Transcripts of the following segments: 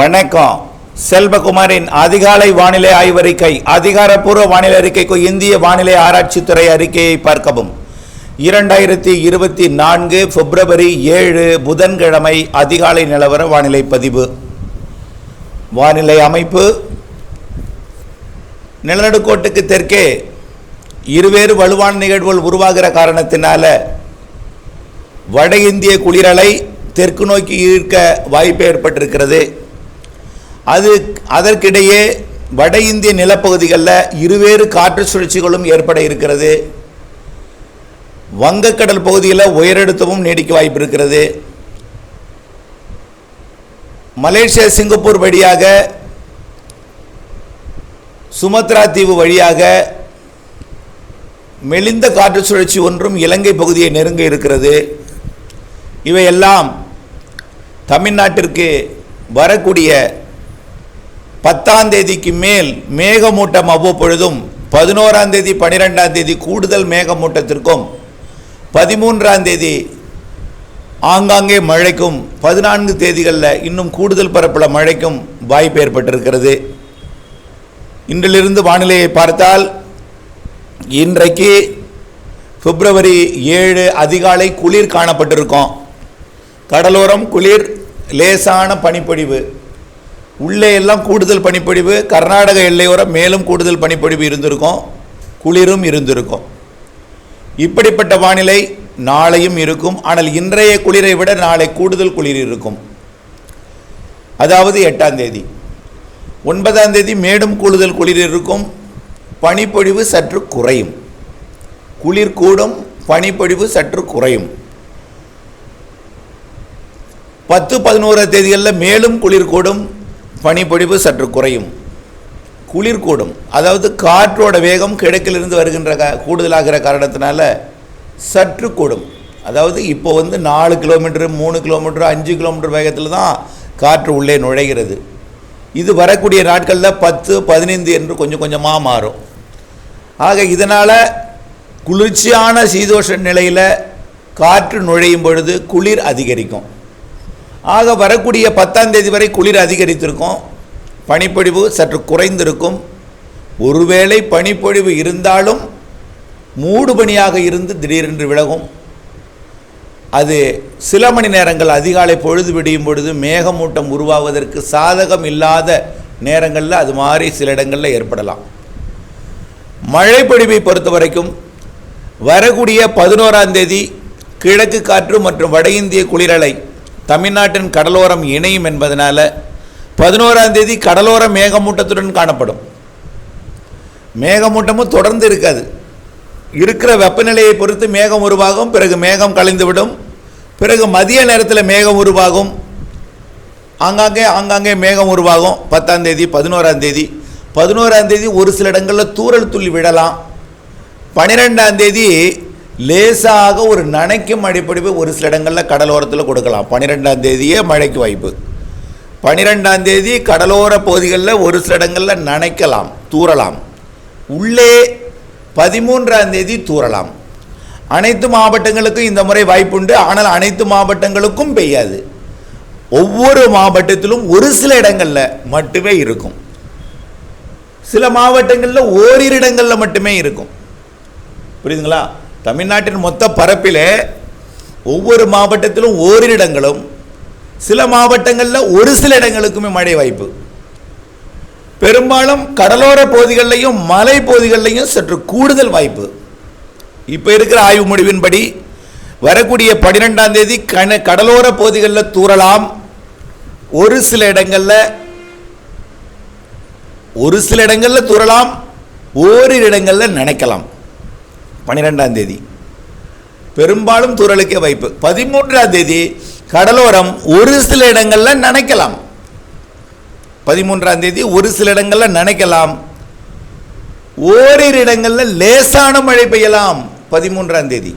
வணக்கம். செல்வகுமாரின் அதிகாலை வானிலை ஆய்வறிக்கை அதிகாரப்பூர்வ வானிலை அறிக்கைக்கு இந்திய வானிலை ஆராய்ச்சித்துறை அறிக்கையை பார்க்கவும். இரண்டாயிரத்தி இருபத்தி நான்கு பிப்ரவரி ஏழு புதன்கிழமை அதிகாலை நிலவர வானிலை பதிவு. வானிலை அமைப்பு. நிலநடுக்கோட்டுக்கு தெற்கே இருவேறு வலுவான நிகழ்வுகள் உருவாகிற காரணத்தினால வட இந்திய குளிரலை தெற்கு நோக்கி ஈர்க்க வாய்ப்பு ஏற்பட்டிருக்கிறது. அது அதற்கிடையே வட இந்திய நிலப்பகுதிகளில் இருவேறு காற்று சுழற்சிகளும் ஏற்பட இருக்கிறது. வங்கக்கடல் பகுதியில் உயரழுத்தமும் நீடிக்க வாய்ப்பு இருக்கிறது. மலேசியா சிங்கப்பூர் வழியாக சுமத்ரா தீவு வழியாக மெலிந்த காற்று சுழற்சி ஒன்றும் இலங்கை பகுதியை நெருங்க இருக்கிறது. இவையெல்லாம் தமிழ்நாட்டிற்கு வரக்கூடிய பத்தாம் தேதிக்கு மேல் மேகமூட்டம் அவ்வப்பொழுதும் பதினோராம் தேதி பன்னிரெண்டாம் தேதி கூடுதல் மேகமூட்டத்திற்கும் பதிமூன்றாம் தேதி ஆங்காங்கே மழைக்கும் பதினான்கு தேதிகளில் இன்னும் கூடுதல் பரப்பில் மழைக்கும் வாய்ப்பு ஏற்பட்டிருக்கிறது. இன்றிலிருந்து வானிலையை பார்த்தால் இன்றைக்கு பிப்ரவரி ஏழு அதிகாலை குளிர் காணப்பட்டிருக்கும். கடலோரம் குளிர் லேசான பனிப்பொழிவு. உள்ளே எல்லாம் கூடுதல் பனிப்பொழிவு கர்நாடக எல்லையோரம் மேலும் கூடுதல் பனிப்பொழிவு இருந்திருக்கும் குளிரும் இருந்திருக்கும். இப்படிப்பட்ட வானிலை நாளையும் இருக்கும் ஆனால் இன்றைய குளிரை விட நாளை கூடுதல் குளிர் இருக்கும். அதாவது எட்டாம் தேதி. ஒன்பதாம் தேதி மேடும் கூடுதல் குளிர் இருக்கும் பனிப்பொழிவு சற்று குறையும். குளிர் கூடும் பனிப்பொழிவு சற்று குறையும். பத்து பதினோராம் தேதிகளில் மேலும் குளிர் கூடும் பனிப்பொழிவு சற்று குறையும். குளிர் கூடும். அதாவது காற்றோட வேகம் கிழக்கிலிருந்து வருகின்ற கா கூடுதலாகிற காரணத்தினால சற்று கூடும். அதாவது இப்போ வந்து நாலு கிலோமீட்டர் மூணு கிலோமீட்டர் அஞ்சு கிலோமீட்டர் வேகத்தில் தான் காற்று உள்ளே நுழைகிறது. இது வரக்கூடிய நாட்களில் பத்து பதினைந்து என்று கொஞ்சம் கொஞ்சமாக மாறும். ஆக இதனால் குளிர்ச்சியான சீதோஷ நிலையில் காற்று நுழையும் பொழுது குளிர் அதிகரிக்கும். ஆக வரக்கூடிய பத்தாம் தேதி வரை குளிர் அதிகரித்திருக்கும். பனிப்பொழிவு சற்று குறைந்திருக்கும். ஒருவேளை பனிப்பொழிவு இருந்தாலும் மூடு பனியாக இருந்து திடீரென்று விலகும். அது சில மணி நேரங்கள் அதிகாலை பொழுது விடியும் பொழுது மேகமூட்டம் உருவாவதற்கு சாதகம் இல்லாத நேரங்களில் அது மாதிரி சில இடங்களில் ஏற்படலாம். மழைப்பொழிவை பொறுத்த வரைக்கும் வரக்கூடிய பதினோராம் தேதி கிழக்கு காற்று மற்றும் வட இந்திய குளிரலை தமிழ்நாட்டின் கடலோரம் இணையும் என்பதனால் பதினோராம் தேதி கடலோர மேகமூட்டத்துடன் காணப்படும். மேகமூட்டமும் தொடர்ந்து இருக்காது. இருக்கிற வெப்பநிலையை பொறுத்து மேகம் உருவாகும் பிறகு மேகம் கலைந்துவிடும் பிறகு மதிய நேரத்தில் மேகம் உருவாகும். ஆங்காங்கே ஆங்காங்கே மேகம் உருவாகும். பத்தாம் தேதி பதினோராம் தேதி. பதினோராம் தேதி ஒரு சில இடங்களில் தூறல் துள்ளி விடலாம் பன்னிரெண்டாம் தேதி லேசாக ஒரு நனைக்கும் மழைப்பொழிவு ஒரு சில இடங்களில் கடலோரத்தில் கொடுக்கலாம். பன்னிரெண்டாம் தேதியே மழைக்கு வாய்ப்பு. பன்னிரெண்டாம் தேதி கடலோர பகுதிகளில் ஒரு சில இடங்களில் நனைக்கலாம் தூறலாம். உள்ளே பதிமூன்றாம் தேதி தூறலாம். அனைத்து மாவட்டங்களுக்கும் இந்த முறை வாய்ப்புண்டு. ஆனால் அனைத்து மாவட்டங்களுக்கும் பெய்யாது. ஒவ்வொரு மாவட்டத்திலும் ஒரு சில இடங்களில் மட்டுமே இருக்கும். சில மாவட்டங்களில் ஓரிரு இடங்களில் மட்டுமே இருக்கும். புரியுதுங்களா? தமிழ்நாட்டின் மொத்த பரப்பில் ஒவ்வொரு மாவட்டத்திலும் ஓரிரு இடங்களும் சில மாவட்டங்களில் ஒரு சில இடங்களுக்குமே மழை வாய்ப்பு. பெரும்பாலும் கடலோர பகுதிகளிலையும் மலை பகுதிகளிலையும் சற்று கூடுதல் வாய்ப்பு. இப்போ இருக்கிற ஆய்வு முடிவின்படி வரக்கூடிய பன்னிரெண்டாம் தேதி கண கடலோர பகுதிகளில் தூறலாம். ஒரு சில இடங்களில் ஒரு சில இடங்களில் தூறலாம். ஓரிரு இடங்களில் நினைக்கலாம். பன்னிரெண்டாம் தேதி. பெரும்பாலும் தூறலுக்கே வாய்ப்பு. பதிமூன்றாம் தேதி கடலோரம் ஒரு சில இடங்களில் நினைக்கலாம். பதிமூன்றாம் தேதி ஒரு சில இடங்களில் நினைக்கலாம். ஓரிரு இடங்களில் லேசான மழை பெய்யலாம் பதிமூன்றாம் தேதி.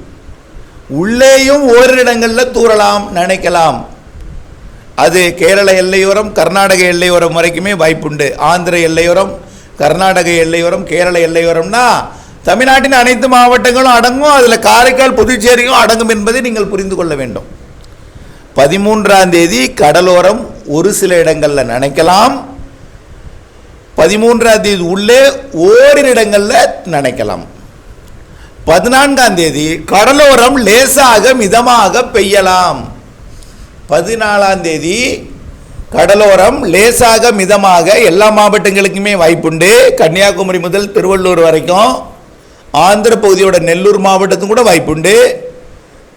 உள்ளேயும் ஓரிரு இடங்களில் தூறலாம் நினைக்கலாம். அது கேரள எல்லையோரம் கர்நாடக எல்லையோரம் வரைக்குமே வாய்ப்புண்டு. ஆந்திர எல்லையோரம் கர்நாடக எல்லையோரம் கேரள எல்லையோரம்னா தமிழ்நாட்டின் அனைத்து மாவட்டங்களும் அடங்கும். அதில் காரைக்கால் புதுச்சேரியும் அடங்கும் என்பதை நீங்கள் புரிந்து கொள்ள வேண்டும். பதிமூன்றாம் தேதி கடலோரம் ஒரு சில இடங்களில் நனைக்கலாம். பதிமூன்றாம் தேதி உள்ளே ஓரிரு இடங்களில் நனைக்கலாம். பதினான்காம் தேதி கடலோரம் லேசாக மிதமாக பெய்யலாம். பதினாலாம் தேதி கடலோரம் லேசாக மிதமாக எல்லா மாவட்டங்களுக்குமே வாய்ப்புண்டு. கன்னியாகுமரி முதல் திருவள்ளூர் வரைக்கும் ஆந்திர பகுதியோட நெல்லூர் மாவட்டத்துக்கும் கூட வாய்ப்புண்டு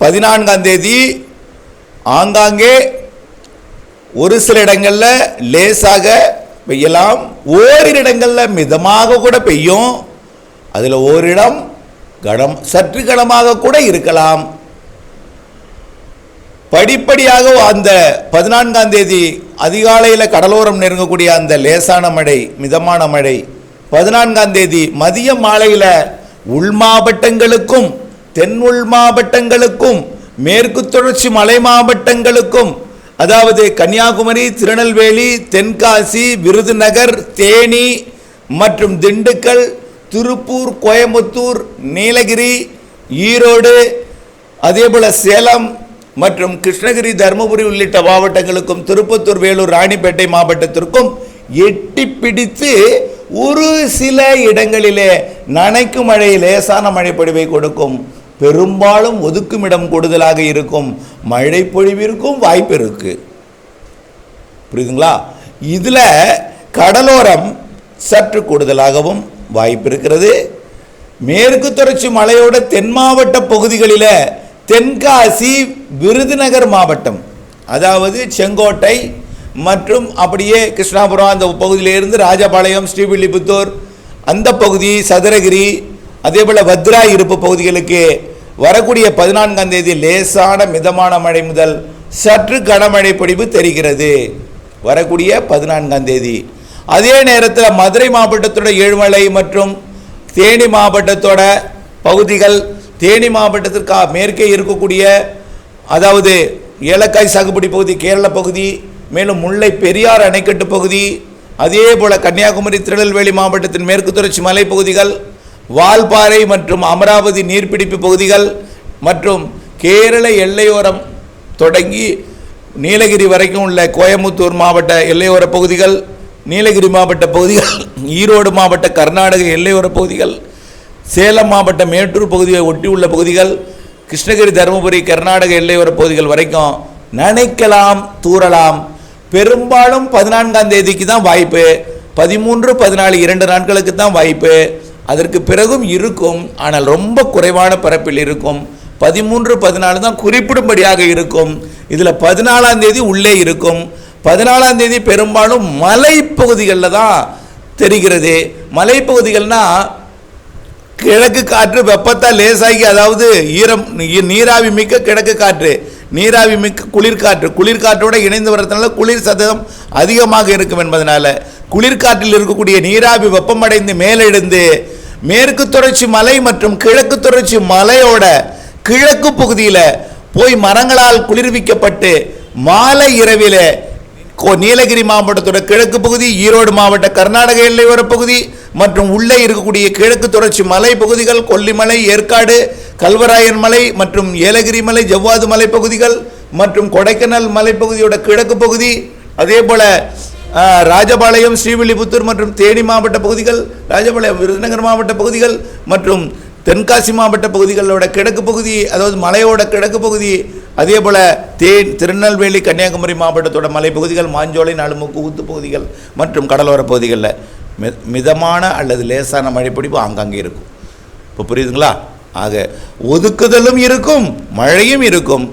பதினான்காம் தேதி ஆங்காங்கே ஒரு சில இடங்களில் லேசாக பெய்யலாம். ஓரிரு இடங்களில் மிதமாக கூட பெய்யும். அதில் ஓரிடம் கனம் சற்று கனமாக கூட இருக்கலாம். படிப்படியாக அந்த பதினான்காம் தேதி அதிகாலையில் கடலோரம் நெருங்கக்கூடிய அந்த லேசான மழை மிதமான மழை பதினான்காம் தேதி மதிய மாலையில் உள் மாவட்டங்களுக்கும் தென் உள் மாவட்டங்களுக்கும் மேற்கு தொடர்ச்சி மலை மாவட்டங்களுக்கும் அதாவது கன்னியாகுமரி திருநெல்வேலி தென்காசி விருதுநகர் தேனி மற்றும் திண்டுக்கல் திருப்பூர் கோயம்புத்தூர் நீலகிரி ஈரோடு அதேபோல் சேலம் மற்றும் கிருஷ்ணகிரி தருமபுரி உள்ளிட்ட மாவட்டங்களுக்கும் திருப்பத்தூர் வேலூர் ராணிப்பேட்டை மாவட்டத்திற்கும் எட்டி பிடித்து ஒரு சில இடங்களிலே நனைக்கும் மழை லேசான மழைப்பொழிவை கொடுக்கும். பெரும்பாலும் ஒதுக்குமிடம் கூடுதலாக இருக்கும். மழைப்பொழிவிற்கும் வாய்ப்பு இருக்கு. புரியுதுங்களா? இதில் கடலோரம் சற்று கூடுதலாகவும் வாய்ப்பு இருக்கிறது. மேற்கு தொடர்ச்சி மலையோட தென் மாவட்ட பகுதிகளில் தென்காசி விருதுநகர் மாவட்டம் அதாவது செங்கோட்டை மற்றும் அப்படியே கிருஷ்ணாபுரம் அந்த பகுதியிலிருந்து ராஜபாளையம் ஸ்ரீவில்லிபுத்தூர் அந்த பகுதி சதுரகிரி அதே போல் வத்ரா இருப்பு பகுதிகளுக்கு வரக்கூடிய பதினான்காம் தேதி லேசான மிதமான மழை முதல் சற்று கனமழை பொழிவு தெரிகிறது. வரக்கூடிய பதினான்காம் தேதி. அதே நேரத்தில் மதுரை மாவட்டத்தோட ஏழுமலை மற்றும் தேனி மாவட்டத்தோட பகுதிகள் தேனி மாவட்டத்திற்கு மேற்கே இருக்கக்கூடிய அதாவது ஏலக்காய் சாகுபடி பகுதி கேரள பகுதி மேலும் முல்லை பெரியார் அணைக்கட்டு பகுதி அதே போல கன்னியாகுமரி திருநெல்வேலி மாவட்டத்தின் மேற்கு தொடர்ச்சி மலைப்பகுதிகள் வால்பாறை மற்றும் அமராவதி நீர்பிடிப்பு பகுதிகள் மற்றும் கேரள எல்லையோரம் தொடங்கி நீலகிரி வரைக்கும் உள்ள கோயம்புத்தூர் மாவட்ட எல்லையோர பகுதிகள் நீலகிரி மாவட்ட பகுதிகள் ஈரோடு மாவட்ட கர்நாடக எல்லையோர பகுதிகள் சேலம் மாவட்ட மேட்டூர் பகுதியை ஒட்டியுள்ள பகுதிகள் கிருஷ்ணகிரி தருமபுரி கர்நாடக எல்லையோர பகுதிகள் வரைக்கும் நனைக்கலாம் தூறலாம். பெரும்பாலும் பதினான்காம் தேதிக்கு தான் வாய்ப்பு பதிமூன்று பதினாலு இரண்டு நாட்களுக்கு தான் வாய்ப்பு. அதற்கு பிறகும் இருக்கும் ஆனால் ரொம்ப குறைவான பரப்பில் இருக்கும். பதிமூன்று பதினாலு தான் குறிப்பிடும்படியாக இருக்கும். இதில் பதினாலாம் தேதி உள்ளே இருக்கும். பதினாலாம் தேதி பெரும்பாலும் மலைப்பகுதிகளில் தான் தெரிகிறது. மலைப்பகுதிகள்னா கிழக்கு காற்று வெப்பத்தால் லேசாகி அதாவது ஈரம் நீராவி மிக்க கிழக்கு காற்று. நீராவி மிக்க குளிர்காற்று. குளிர்காற்றோடு இணைந்து வரதுனால குளிர் சதம் அதிகமாக இருக்கும் என்பதனால குளிர்காற்றில் இருக்கக்கூடிய நீராவி வெப்பமடைந்து மேலெழுந்து மேற்கு தொடர்ச்சி மலை மற்றும் கிழக்கு தொடர்ச்சி மலையோட கிழக்கு பகுதியில் போய் மரங்களால் குளிர்விக்கப்பட்டு மாலை இரவிலே நீலகிரி மாவட்டத்தோட கிழக்கு பகுதி ஈரோடு மாவட்ட கர்நாடக எல்லையோர பகுதி மற்றும் உள்ளே இருக்கக்கூடிய கிழக்கு தொடர்ச்சி மலை பகுதிகள் கொல்லிமலை ஏற்காடு கல்வராயன் மலை மற்றும் ஏலகிரி மலை ஜவ்வாது மலை பகுதிகள் மற்றும் கொடைக்கானல் மலைப்பகுதியோட கிழக்கு பகுதி அதே போல ராஜபாளையம் ஸ்ரீவில்லிபுத்தூர் மற்றும் தேனி மாவட்ட பகுதிகள் ராஜபாளையம் விருதுநகர் மாவட்ட பகுதிகள் மற்றும் தென்காசி மாவட்ட பகுதிகளோட கிழக்கு பகுதி அதாவது மலையோட கிழக்கு பகுதி அதே போல் தேன் திருநெல்வேலி கன்னியாகுமரி மாவட்டத்தோட மலைப்பகுதிகள் மாஞ்சோலை நாலுமுக்கு ஊத்து பகுதிகள் மற்றும் கடலோர பகுதிகளில் மி மிதமான அல்லது லேசான மழைப்பிடிப்பு ஆங்காங்கே இருக்கும். இப்போ புரியுதுங்களா? ஆக ஒதுக்குதலும் இருக்கும் மழையும் இருக்கும்.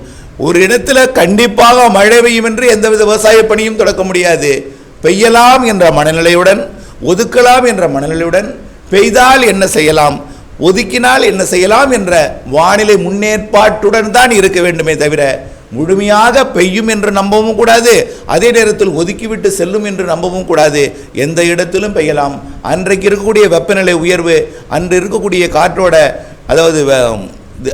ஒரு இடத்துல கண்டிப்பாக மழை பெய்யும் என்று எந்தவித விவசாய பணியும் தொடக்க முடியாது. பெய்யலாம் என்ற மனநிலையுடன் ஒதுக்கலாம் என்ற மனநிலையுடன் பெய்தால் என்ன செய்யலாம்? ஒதுக்கினால் என்ன செய்யலாம் என்ற வானிலை முன்னேற்பாட்டுடன் தான் இருக்க வேண்டுமே தவிர முழுமையாக பெய்யும் என்று நம்பவும் கூடாது அதே நேரத்தில் ஒதுக்கிவிட்டு செல்லும் என்று நம்பவும் கூடாது. எந்த இடத்திலும் பெய்யலாம். அன்றைக்கு இருக்கக்கூடிய வெப்பநிலை உயர்வு அன்று இருக்கக்கூடிய காற்றோட அதாவது வ-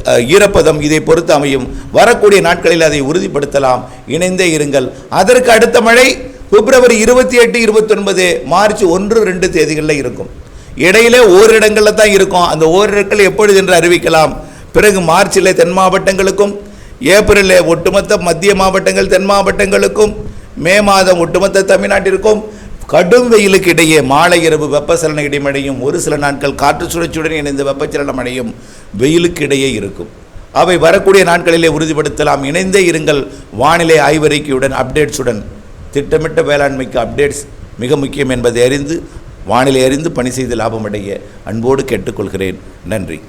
ஈரப்பதம் இதை பொறுத்து அமையும். வரக்கூடிய நாட்களில் அதை உறுதிப்படுத்தலாம். இணைந்தே இருங்கள். அதற்கு அடுத்த மழை பிப்ரவரி இருபத்தி எட்டு இருபத்தொன்பது மார்ச் ஒன்று ரெண்டு தேதிகளில் இருக்கும். இடையில ஓரிடங்களில் தான் இருக்கும். அந்த ஓரிடங்கள் எப்பொழுது என்று அறிவிக்கலாம். பிறகு மார்ச்சில் தென் மாவட்டங்களுக்கும் ஏப்ரலில் ஒட்டுமொத்த மத்திய மாவட்டங்கள் தென் மாவட்டங்களுக்கும் மே மாதம் ஒட்டுமொத்த தமிழ்நாட்டிற்கும் கடும் வெயிலுக்கு இடையே மாலை இரவு வெப்பச்சலன இடைமழையும் ஒரு சில நாட்கள் காற்று சுழற்சியுடன் இணைந்த வெப்பச்சலனம் அடையும். வெயிலுக்கு இடையே இருக்கும். அவை வரக்கூடிய நாட்களிலே உறுதிப்படுத்தலாம். இணைந்தே இருங்கள். வானிலை ஆய்வறிக்கையுடன் அப்டேட்ஸுடன். திட்டமிட்ட வேளாண்மைக்கு அப்டேட்ஸ் மிக முக்கியம் என்பதை அறிந்து வானிலை அறிந்து பணி செய்து லாபமடைய அன்போடு கேட்டுக்கொள்கிறேன். நன்றி.